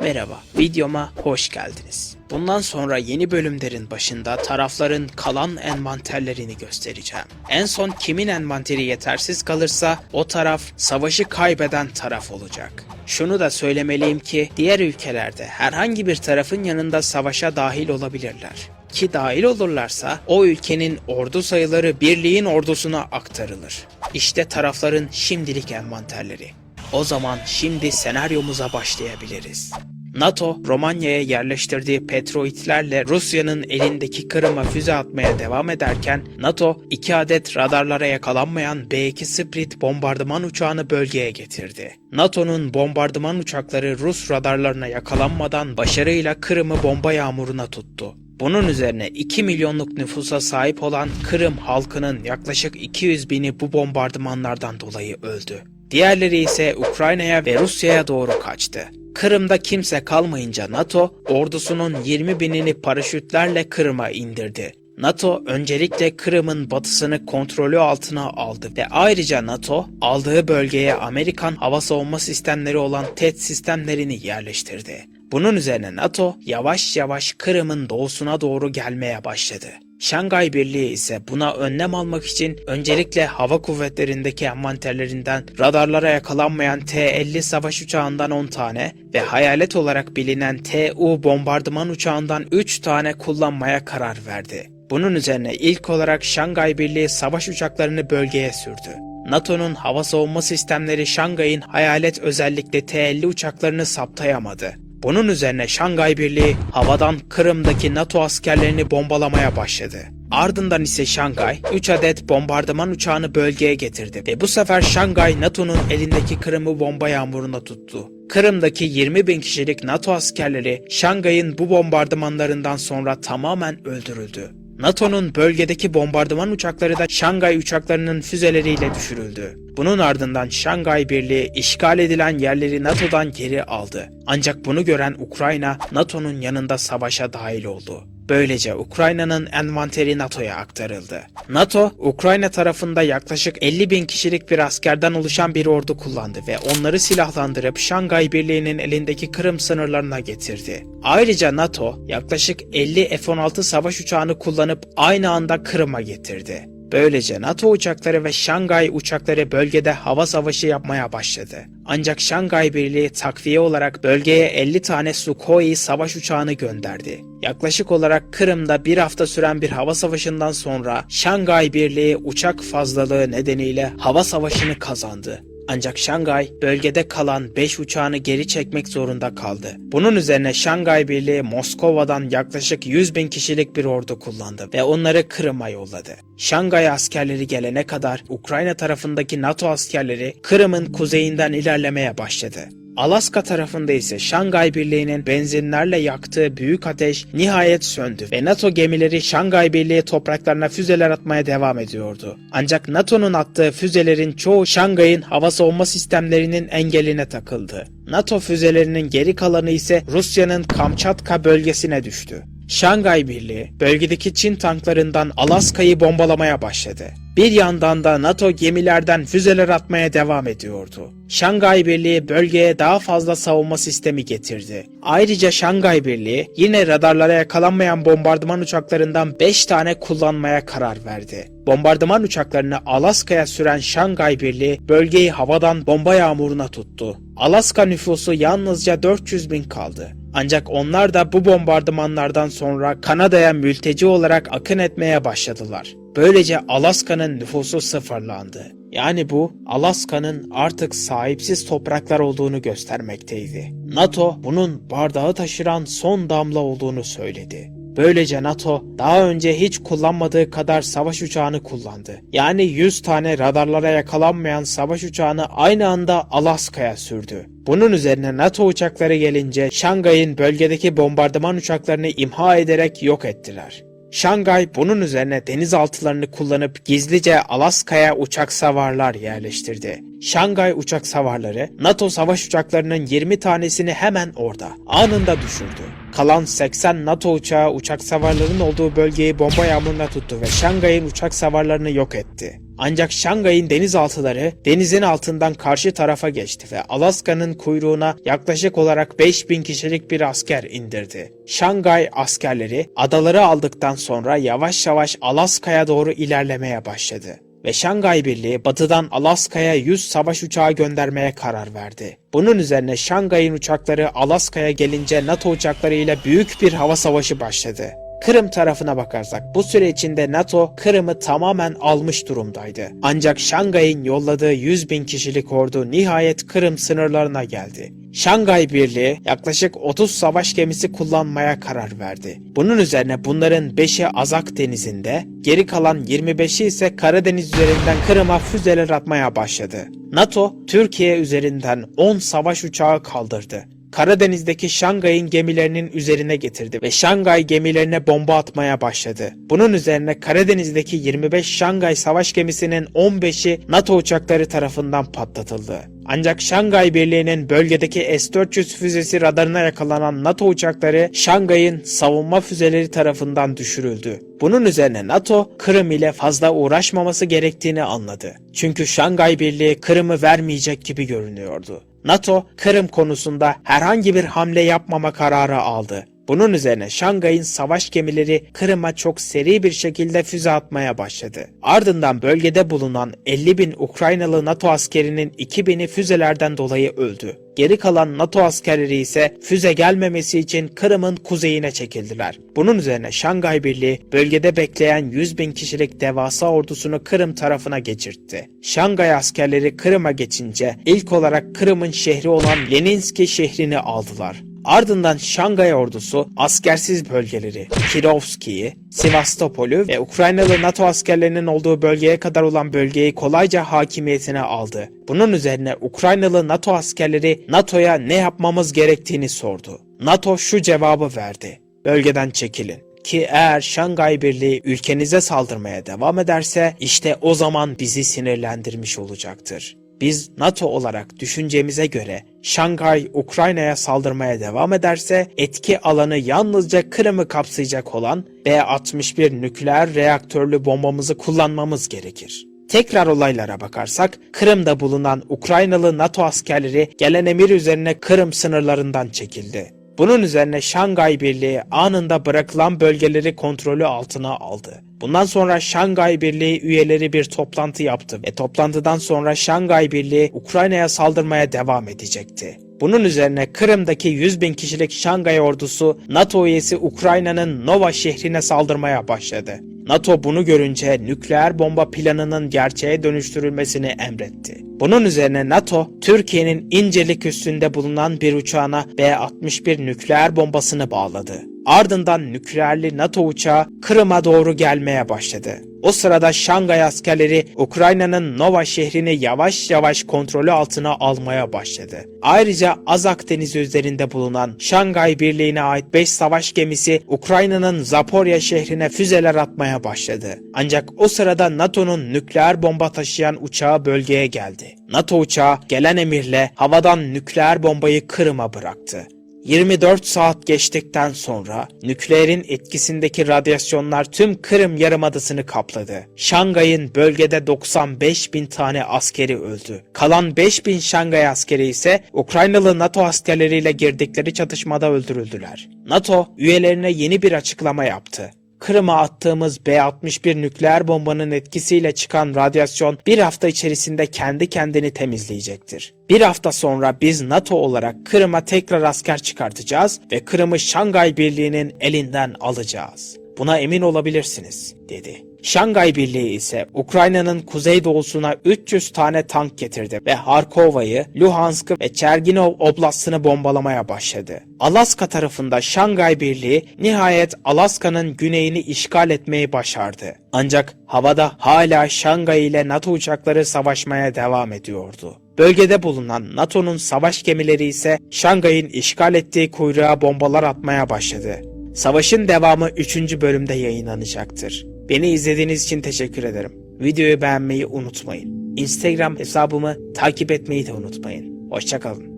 Merhaba, videoma hoş geldiniz. Bundan sonra yeni bölümlerin başında tarafların kalan envanterlerini göstereceğim. En son kimin envanteri yetersiz kalırsa o taraf savaşı kaybeden taraf olacak. Şunu da söylemeliyim ki diğer ülkelerde herhangi bir tarafın yanında savaşa dahil olabilirler. Ki dahil olurlarsa o ülkenin ordu sayıları birliğin ordusuna aktarılır. İşte tarafların şimdilik envanterleri. O zaman şimdi senaryomuza başlayabiliriz. NATO, Romanya'ya yerleştirdiği Petroitlerle Rusya'nın elindeki Kırım'a füze atmaya devam ederken, NATO, iki adet radarlara yakalanmayan B-2 Sprit bombardıman uçağını bölgeye getirdi. NATO'nun bombardıman uçakları Rus radarlarına yakalanmadan başarıyla Kırım'ı bomba yağmuruna tuttu. Bunun üzerine 2 milyonluk nüfusa sahip olan Kırım halkının yaklaşık 200 bini bu bombardımanlardan dolayı öldü. Diğerleri ise Ukrayna'ya ve Rusya'ya doğru kaçtı. Kırım'da kimse kalmayınca NATO ordusunun 20 binini paraşütlerle Kırım'a indirdi. NATO öncelikle Kırım'ın batısını kontrolü altına aldı ve ayrıca NATO aldığı bölgeye Amerikan hava savunma sistemleri olan TED sistemlerini yerleştirdi. Bunun üzerine NATO yavaş yavaş Kırım'ın doğusuna doğru gelmeye başladı. Şangay Birliği ise buna önlem almak için öncelikle hava kuvvetlerindeki envanterlerinden radarlara yakalanmayan T-50 savaş uçağından 10 tane ve hayalet olarak bilinen TU bombardıman uçağından 3 tane kullanmaya karar verdi. Bunun üzerine ilk olarak Şangay Birliği savaş uçaklarını bölgeye sürdü. NATO'nun hava savunma sistemleri Şangay'ın hayalet özellikle T-50 uçaklarını saptayamadı. Bunun üzerine Şangay Birliği havadan Kırım'daki NATO askerlerini bombalamaya başladı. Ardından ise Şangay 3 adet bombardıman uçağını bölgeye getirdi ve bu sefer Şangay NATO'nun elindeki Kırım'ı bomba yağmuruna tuttu. Kırım'daki 20 bin kişilik NATO askerleri Şangay'ın bu bombardımanlarından sonra tamamen öldürüldü. NATO'nun bölgedeki bombardıman uçakları da Şangay uçaklarının füzeleriyle düşürüldü. Bunun ardından Şangay Birliği işgal edilen yerleri NATO'dan geri aldı. Ancak bunu gören Ukrayna NATO'nun yanında savaşa dahil oldu. Böylece Ukrayna'nın envanteri NATO'ya aktarıldı. NATO, Ukrayna tarafında yaklaşık 50 bin kişilik bir askerden oluşan bir ordu kullandı ve onları silahlandırıp Şangay Birliği'nin elindeki Kırım sınırlarına getirdi. Ayrıca NATO, yaklaşık 50 F-16 savaş uçağını kullanıp aynı anda Kırım'a getirdi. Böylece NATO uçakları ve Şangay uçakları bölgede hava savaşı yapmaya başladı. Ancak Şangay Birliği takviye olarak bölgeye 50 tane Sukhoi savaş uçağını gönderdi. Yaklaşık olarak Kırım'da bir hafta süren bir hava savaşından sonra Şangay Birliği uçak fazlalığı nedeniyle hava savaşını kazandı. Ancak Şangay bölgede kalan 5 uçağını geri çekmek zorunda kaldı. Bunun üzerine Şangay Birliği Moskova'dan yaklaşık 100 bin kişilik bir ordu kullandı ve onları Kırım'a yolladı. Şangay askerleri gelene kadar Ukrayna tarafındaki NATO askerleri Kırım'ın kuzeyinden ilerlemeye başladı. Alaska tarafında ise Şangay Birliği'nin benzinlerle yaktığı büyük ateş nihayet söndü ve NATO gemileri Şangay Birliği topraklarına füzeler atmaya devam ediyordu. Ancak NATO'nun attığı füzelerin çoğu Şangay'ın hava savunma sistemlerinin engeline takıldı. NATO füzelerinin geri kalanı ise Rusya'nın Kamçatka bölgesine düştü. Şangay Birliği bölgedeki Çin tanklarından Alaska'yı bombalamaya başladı. Bir yandan da NATO gemilerden füzeler atmaya devam ediyordu. Şangay Birliği bölgeye daha fazla savunma sistemi getirdi. Ayrıca Şangay Birliği yine radarlara yakalanmayan bombardıman uçaklarından 5 tane kullanmaya karar verdi. Bombardıman uçaklarını Alaska'ya süren Şangay Birliği bölgeyi havadan bomba yağmuruna tuttu. Alaska nüfusu yalnızca 400 bin kaldı. Ancak onlar da bu bombardımanlardan sonra Kanada'ya mülteci olarak akın etmeye başladılar. Böylece Alaska'nın nüfusu sıfırlandı. Yani bu Alaska'nın artık sahipsiz topraklar olduğunu göstermekteydi. NATO bunun bardağı taşıran son damla olduğunu söyledi. Böylece NATO daha önce hiç kullanmadığı kadar savaş uçağını kullandı. Yani 100 tane radarlara yakalanmayan savaş uçağını aynı anda Alaska'ya sürdü. Bunun üzerine NATO uçakları gelince Şangay'ın bölgedeki bombardıman uçaklarını imha ederek yok ettiler. Şangay bunun üzerine denizaltılarını kullanıp gizlice Alaska'ya uçak savarlar yerleştirdi. Şangay uçak savarları NATO savaş uçaklarının 20 tanesini hemen orada anında düşürdü. kalan 80 NATO uçağı uçak savarların olduğu bölgeyi bomba yağmuruna tuttu ve Şangay'ın uçak savarlarını yok etti. Ancak Şangay'ın denizaltıları denizin altından karşı tarafa geçti ve Alaska'nın kuyruğuna yaklaşık olarak 5000 kişilik bir asker indirdi. Şangay askerleri adaları aldıktan sonra yavaş yavaş Alaska'ya doğru ilerlemeye başladı ve Şangay Birliği batıdan Alaska'ya 100 savaş uçağı göndermeye karar verdi. Bunun üzerine Şangay'ın uçakları Alaska'ya gelince NATO uçakları ile büyük bir hava savaşı başladı. Kırım tarafına bakarsak bu süre içinde NATO Kırım'ı tamamen almış durumdaydı. Ancak Şangay'ın yolladığı 100 bin kişilik ordu nihayet Kırım sınırlarına geldi. Şangay Birliği yaklaşık 30 savaş gemisi kullanmaya karar verdi. Bunun üzerine bunların 5'i Azak Denizi'nde, geri kalan 25'i ise Karadeniz üzerinden Kırım'a füzeler atmaya başladı. NATO, Türkiye üzerinden 10 savaş uçağı kaldırdı. Karadeniz'deki Şangay'ın gemilerinin üzerine getirdi ve Şangay gemilerine bomba atmaya başladı. Bunun üzerine Karadeniz'deki 25 Şangay savaş gemisinin 15'i NATO uçakları tarafından patlatıldı. Ancak Şangay Birliği'nin bölgedeki S-400 füzesi radarına yakalanan NATO uçakları Şangay'ın savunma füzeleri tarafından düşürüldü. Bunun üzerine NATO, Kırım ile fazla uğraşmaması gerektiğini anladı. Çünkü Şangay Birliği Kırım'ı vermeyecek gibi görünüyordu. NATO, Kırım konusunda herhangi bir hamle yapmama kararı aldı. Bunun üzerine Şangay'ın savaş gemileri Kırım'a çok seri bir şekilde füze atmaya başladı. Ardından bölgede bulunan 50 bin Ukraynalı NATO askerinin 2000'i füzelerden dolayı öldü. Geri kalan NATO askerleri ise füze gelmemesi için Kırım'ın kuzeyine çekildiler. Bunun üzerine Şangay Birliği bölgede bekleyen 100 bin kişilik devasa ordusunu Kırım tarafına geçirtti. Şangay askerleri Kırım'a geçince ilk olarak Kırım'ın şehri olan Leninski şehrini aldılar. Ardından Şangay ordusu askersiz bölgeleri Kirovski'yi, Sivastopol'ü ve Ukraynalı NATO askerlerinin olduğu bölgeye kadar olan bölgeyi kolayca hakimiyetine aldı. Bunun üzerine Ukraynalı NATO askerleri NATO'ya ne yapmamız gerektiğini sordu. NATO şu cevabı verdi. Bölgeden çekilin ki eğer Şangay Birliği ülkenize saldırmaya devam ederse işte o zaman bizi sinirlendirmiş olacaktır. Biz NATO olarak düşüncemize göre Şangay Ukrayna'ya saldırmaya devam ederse etki alanı yalnızca Kırım'ı kapsayacak olan B-61 nükleer reaktörlü bombamızı kullanmamız gerekir. Tekrar olaylara bakarsak Kırım'da bulunan Ukraynalı NATO askerleri gelen emir üzerine Kırım sınırlarından çekildi. Bunun üzerine Şangay Birliği anında bırakılan bölgeleri kontrolü altına aldı. Bundan sonra Şangay Birliği üyeleri bir toplantı yaptı ve toplantıdan sonra Şangay Birliği Ukrayna'ya saldırmaya devam edecekti. Bunun üzerine Kırım'daki 100 bin kişilik Şangay ordusu NATO üyesi Ukrayna'nın Nova şehrine saldırmaya başladı. NATO bunu görünce nükleer bomba planının gerçeğe dönüştürülmesini emretti. Bunun üzerine NATO, Türkiye'nin İncelik üstünde bulunan bir uçağına B-61 nükleer bombasını bağladı. Ardından nükleerli NATO uçağı Kırım'a doğru gelmeye başladı. O sırada Şangay askerleri Ukrayna'nın Nova şehrini yavaş yavaş kontrolü altına almaya başladı. Ayrıca Azak denizi üzerinde bulunan Şangay Birliği'ne ait 5 savaş gemisi Ukrayna'nın Zaporya şehrine füzeler atmaya başladı. Ancak o sırada NATO'nun nükleer bomba taşıyan uçağı bölgeye geldi. NATO uçağı gelen emirle havadan nükleer bombayı Kırım'a bıraktı. 24 saat geçtikten sonra nükleerin etkisindeki radyasyonlar tüm Kırım Yarımadası'nı kapladı. Şangay'ın bölgede 95 bin tane askeri öldü. Kalan 5 bin Şangay askeri ise Ukraynalı NATO askerleriyle girdikleri çatışmada öldürüldüler. NATO üyelerine yeni bir açıklama yaptı. Kırım'a attığımız B-61 nükleer bombanın etkisiyle çıkan radyasyon bir hafta içerisinde kendi kendini temizleyecektir. Bir hafta sonra biz NATO olarak Kırım'a tekrar asker çıkartacağız ve Kırım'ı Şangay Birliği'nin elinden alacağız. Buna emin olabilirsiniz, dedi. Şangay Birliği ise Ukrayna'nın kuzeydoğusuna 300 tane tank getirdi ve Harkova'yı, Luhansk'ı ve Çerginov Oblast'ını bombalamaya başladı. Alaska tarafında Şangay Birliği nihayet Alaska'nın güneyini işgal etmeyi başardı. Ancak havada hala Şangay ile NATO uçakları savaşmaya devam ediyordu. Bölgede bulunan NATO'nun savaş gemileri ise Şangay'ın işgal ettiği kuyruğa bombalar atmaya başladı. Savaşın devamı 3. bölümde yayınlanacaktır. Beni izlediğiniz için teşekkür ederim. Videoyu beğenmeyi unutmayın. Instagram hesabımı takip etmeyi de unutmayın. Hoşçakalın.